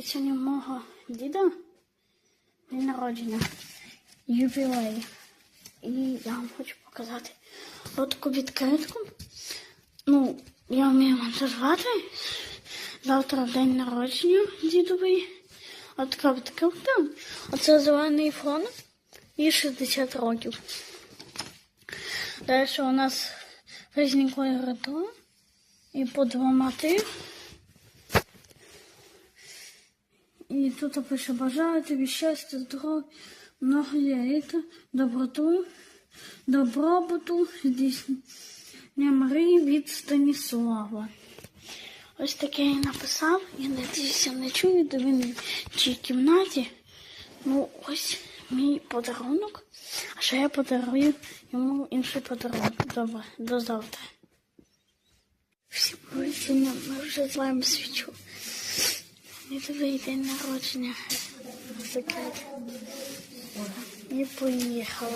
І сьогодні мого діда день народження, ювілей. І я вам хочу показати таку відкритку. Ну, я вмію монтажувати. Завтра день народження дідовий. От така відкритка. Оце зелений фон і 60 років. Далі у нас різні ретро і по два мати. І тут пише бажаю тобі щастя, здоров'я, много літа, доброту, добробуту, здійснення мрії від Станіслава. Ось таке я написав. Я надіюся, не чую, де він в чій кімнаті. Ну, ось мій подарунок. А ще я подарую йому інший подарунок. Добре, до завтра. Привіт, ми вже злаємо свічу. Дідовий день народження. Секрет. І поїхали.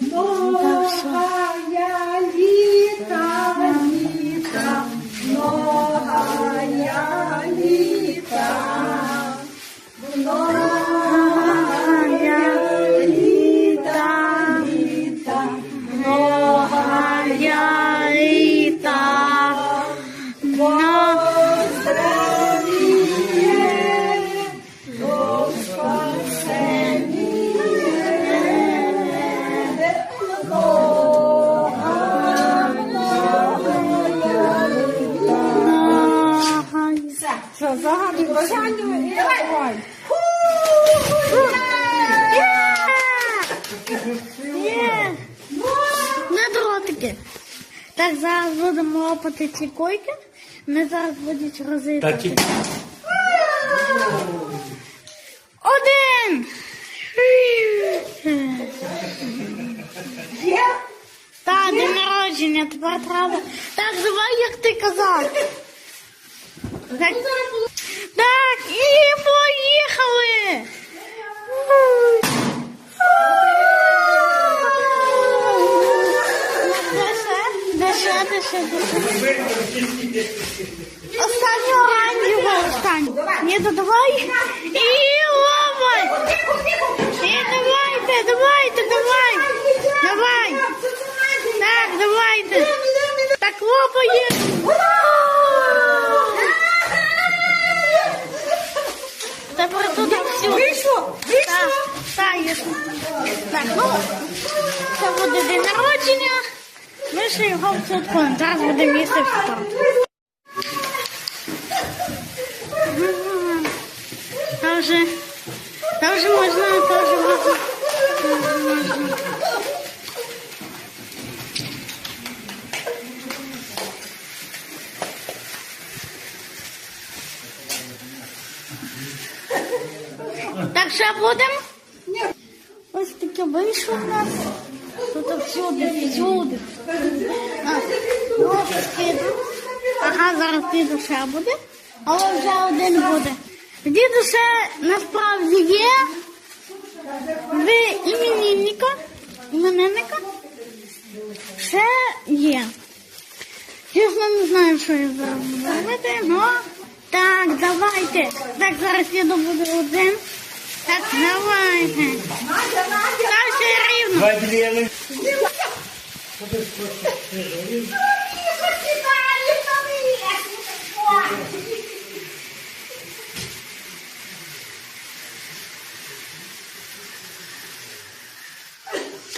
Так, все. Многая літа, літа, многая літа, Многая літа, літа, многая літа, Є! На дротики. Так, зараз будемо лопати ці койки. Ми зараз будуть Та Один! Є? Так, день народження, тепер треба. Так, давай, як ти казав. Так, так і поїхали! Ще, де ще, де ще? Останній оранжевий, останній. Ні, то давай. І ловай. І давайте, давайте, давай. Давай. Так, давайте. Так лопає. Тепер тут все. Вийшло? Так, так, є. Так, ну, це буде день народження. Ще його відсвяткуємо. Зараз буде місце в вже, там вже там вже можна. Там вже можна. Так що будемо? Ось таке вийшло в нас. Тут всюди, всюди. Ага, зараз діду ще буде, але вже один буде. Діду ще насправді є. Ви іменинника, іменинника ще є. Чесно, не знаю, що я зараз буду робити, ну так, давайте. Так, зараз діду буде один. Так, давайте. Надя, Надя. Так, рівно. два ділили.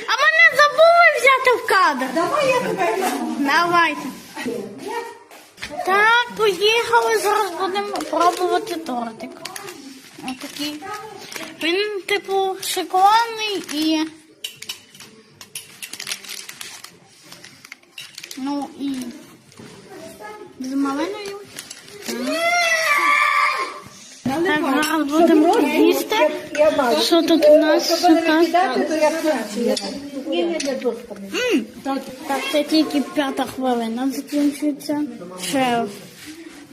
А мене забули взяти в кадр. Давай я тебе візьму. Давайте. Так, поїхали. Зараз будемо пробувати тортик. Отакий. Він, типу, шоколадний і. Ну і. З малиною. Так, будемо їсти. Що тут у нас? Так, це тільки п'ята хвилина закінчується. Ще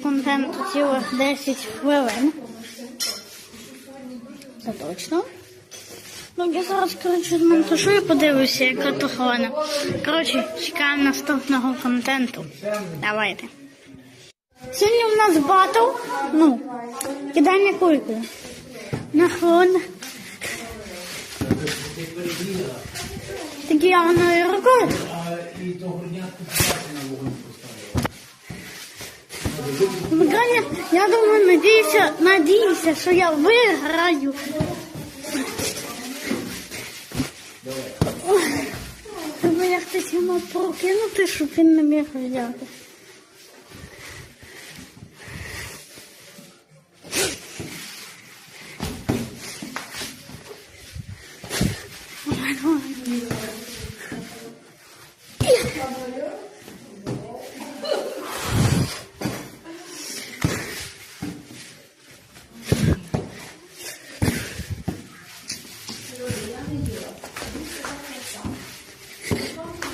контенту цілих 10 хвилин. Це точно. Ну, я зараз, коротше, змонтажу і подивлюся, яка то хвилина. Коротше, чекаємо наступного контенту. Давайте. Сьогодні у нас батл. Ну, Кидання кулькою. На хвилину. Такі я воно і рукою. Миколя, я думаю, надіюся, надіюся, що я виграю. Давай. Треба я хтось йому прокинути, щоб він не міг взяти. Давай, давай.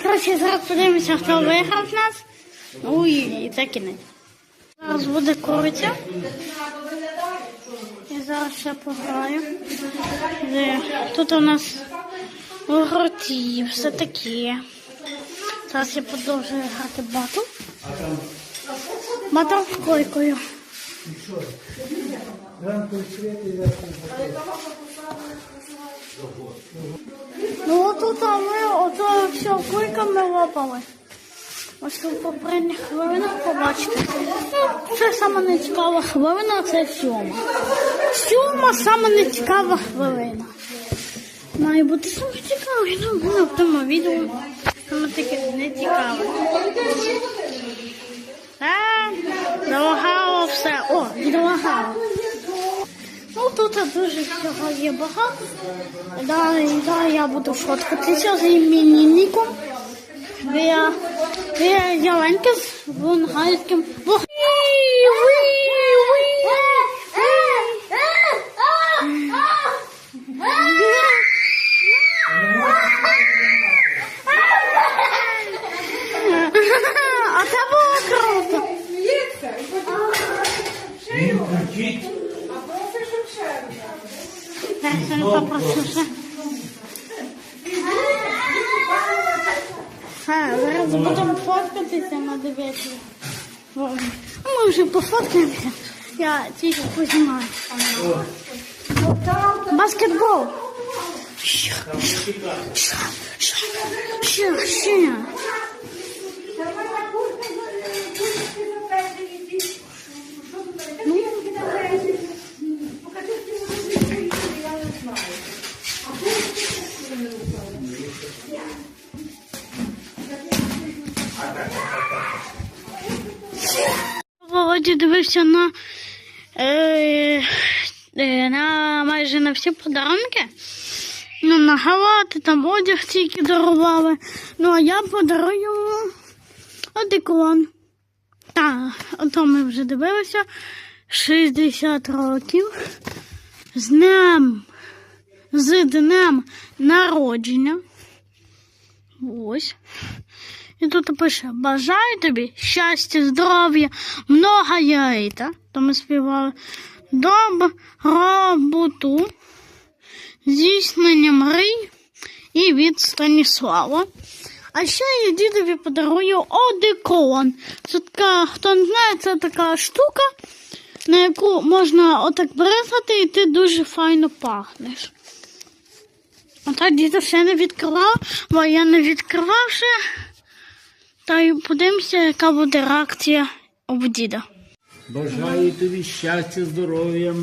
Коротше, зараз подивимося, хто виграв нас. Ну і, і це кінець. Зараз буде куриця. І зараз ще пограю. Де? Тут у нас гроті, все таке. Зараз я продовжую грати батл. Батл з койкою. Ну отут ми ото все койками лопали. Ось в попередніх хвилинах побачите. Це саме нецікава хвилина, це сьома. Сьома саме нецікава хвилина. Має бути саме цікавий, ну в тому відео. Саме таке нецікаве. Так, долагало все. О, долагало. Ну тут дуже всього є багато. Далі, да, я буду фоткатися з іменинником. Я, я ялинки з вунгальським вогнем. А це було круто. Сміється і потім а просить, щоб ще раз. Так, це попрошу ще. А, зараз будемо фоткатися на дев'ятій. Ми вже пофоткаємося. Я тільки познімаю. Баскетбол. Що, Володя дивився на, е, е, на майже на всі подарунки. Ну, на галати, там одяг тільки дарували. Ну, а я подарую йому одеколон. Так, ото ми вже дивилися. 60 років. З днем, з днем народження. Ось. І тут пише: бажаю тобі щастя, здоров'я, много яйта. То ми співали добробуту, здійснення мрій і від Станіслава. А ще я дідові подарую одеколон. Це така, хто не знає, це така штука, на яку можна отак бризати, і ти дуже файно пахнеш. А так дідо ще не відкривав, бо я не відкривав ще. Та й подивимося, яка буде реакція у діда. Бажаю тобі щастя, здоров'я,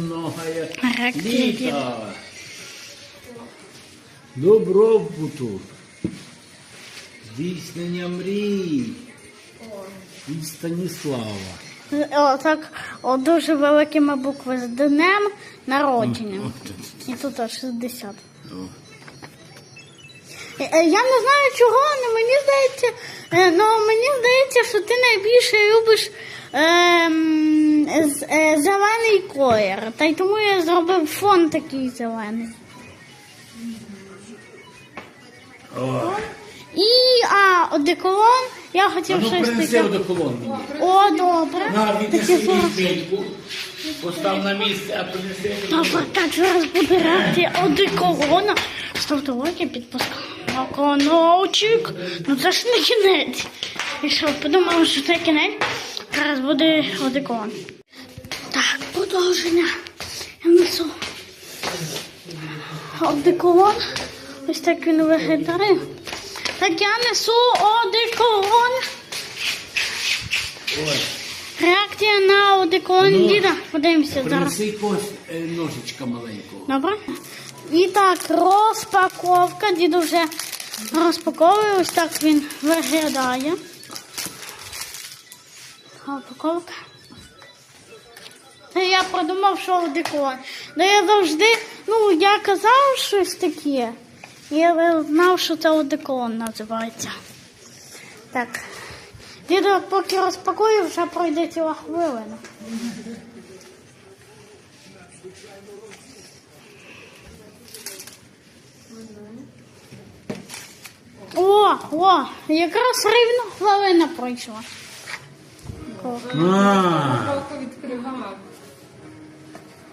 Реакція літа. Добробуту. Здійснення мрій. Від Станіслава. О, так, о, дуже великими букви з днем народження. І тут аж 60. Е, е, Я не знаю чого, але мені здається, е, ну мені здається, що ти найбільше любиш ем, е, зелений колір. Та й тому я зробив фон такий зелений. І а, одеколон, я хотів ну щось принеси таке. одеколон мені. О, добре. На, Таке віднеси зараз. візьмельку. Постав на місце, а принеси. Добре, так зараз буде реакція одеколона. Ставте лайки, підписка на. Ну це ж не кінець. І що, подумав, що це кінець. Зараз буде одеколон. Так, продовження. Я несу одеколон. Ось так він виглядає. Так я несу одеколон. Ой, Реакція на одеколон Ну, діда. Подивимося зараз. принеси якогось е, ножичка маленького. Добре. І так, розпаковка. Діду вже розпаковує. Ось так він виглядає. Розпаковка. Та я подумав, що одеколон. Да я завжди, ну, я казав щось таке. Я знав, що це одеколон називається. Так. Діду, поки розпакую, вже пройде ціла хвилина. О, о, якраз рівно хвилина пройшла.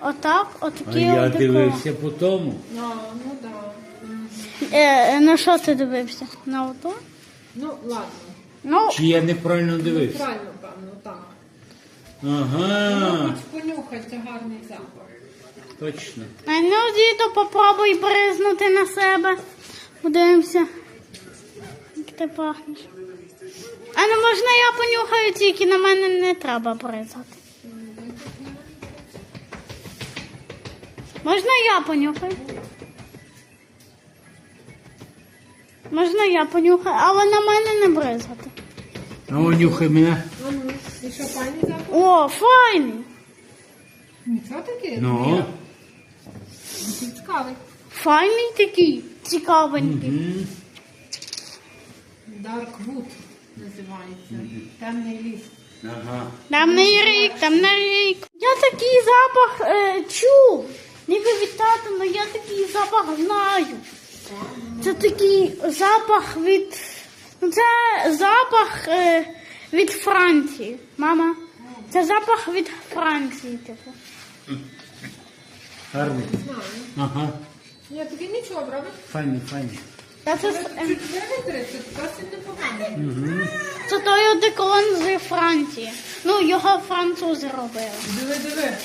Отак, а я дивився по тому. А, ну да. Е, на що ти дивився? На ото? Ну, ладно. Ну, Чи я неправильно дивився? Правильно, певно, так. Ага, Хоч понюхай, це гарний запах. точно. а ну діду, попробуй бризнути на себе. Подивимося. Як ти пахнеш. А ну можна я понюхаю, тільки на мене не треба бризати. Можна я понюхаю? Можна я понюхаю, але на мене не бризати. Ну, нюхай мене. А ну, і що, пані запах? О, файний. Нічого таке? Ну. Цікавий. Файний такий, цікавенький. М. Darkwood називається. Темний ліс. Ага. Темний рік, темний рік. Я такий запах е, чув. Ніби від тата, але я такий запах знаю. Це такий запах від. Ну, це запах е, від Франції. Мама. Це запах від Франції, типу. Гарний. Ага. Ні, тобі нічого, правда? Файний, файний. Та це, е. Угу. це той одеколон з Франції. Ну, його французи робили. Диви, диви.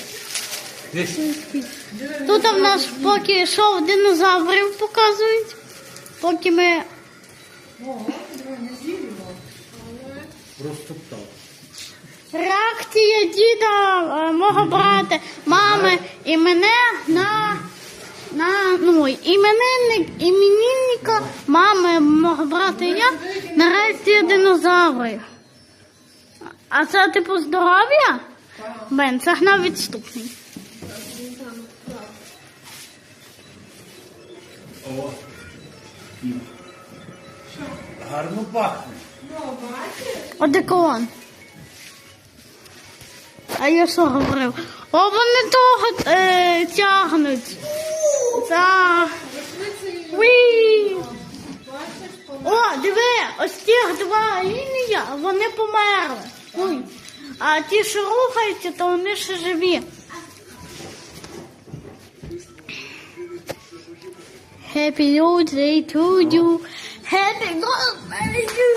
Тут в нас поки що динозаврів показують. Поки ми птах. Реакція діда, мого брата, мами і мене на, на ну, іменинник, іменинника, мами, мого брата і я на реакцію динозаврів. А це типу здоров'я? Бен, це гнав відступний. О. Гарно пахне. Ну, бачиш? Одеколон. А я що говорив? О, вони того е, тягнуть. Так. Уі. бачиш, О, диви, ось ті два лінія, вони померли. Ой. А ті, що рухаються, то вони ще живі. Happy birthday to you. Happy birthday to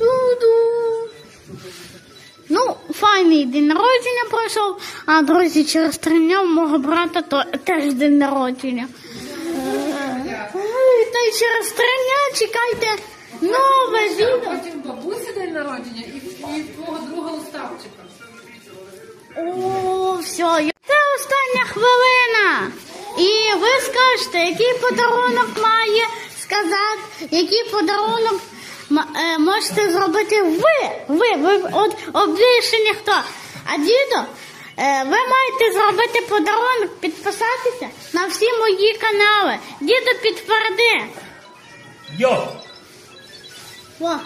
you. Ну, файний день народження пройшов, а друзі, через три дня у мого брата то теж день народження. Ой, Та й через три дня чекайте нове відео. Потім бабусі день народження і, твого друга Остапчика. О, все, остання хвилина. І ви скажете, який подарунок має сказати, який подарунок е, можете зробити ви. Ви, ви от більше ніхто. А дідо, е, ви маєте зробити подарунок, підписатися на всі мої канали. Дідо підтверди. Йо! О,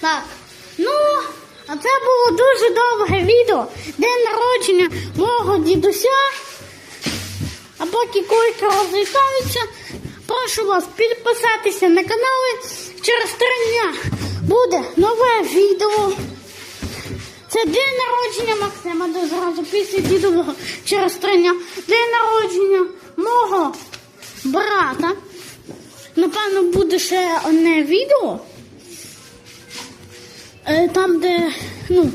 так. Ну, а це було дуже довге відео. День народження мого дідуся. А поки койки розлітаються, прошу вас підписатися на канали. Через три дня буде нове відео. Це день народження Максима, де зразу після дідового через три дня. День народження мого брата. Напевно, буде ще одне відео. Е, Там, де, ну,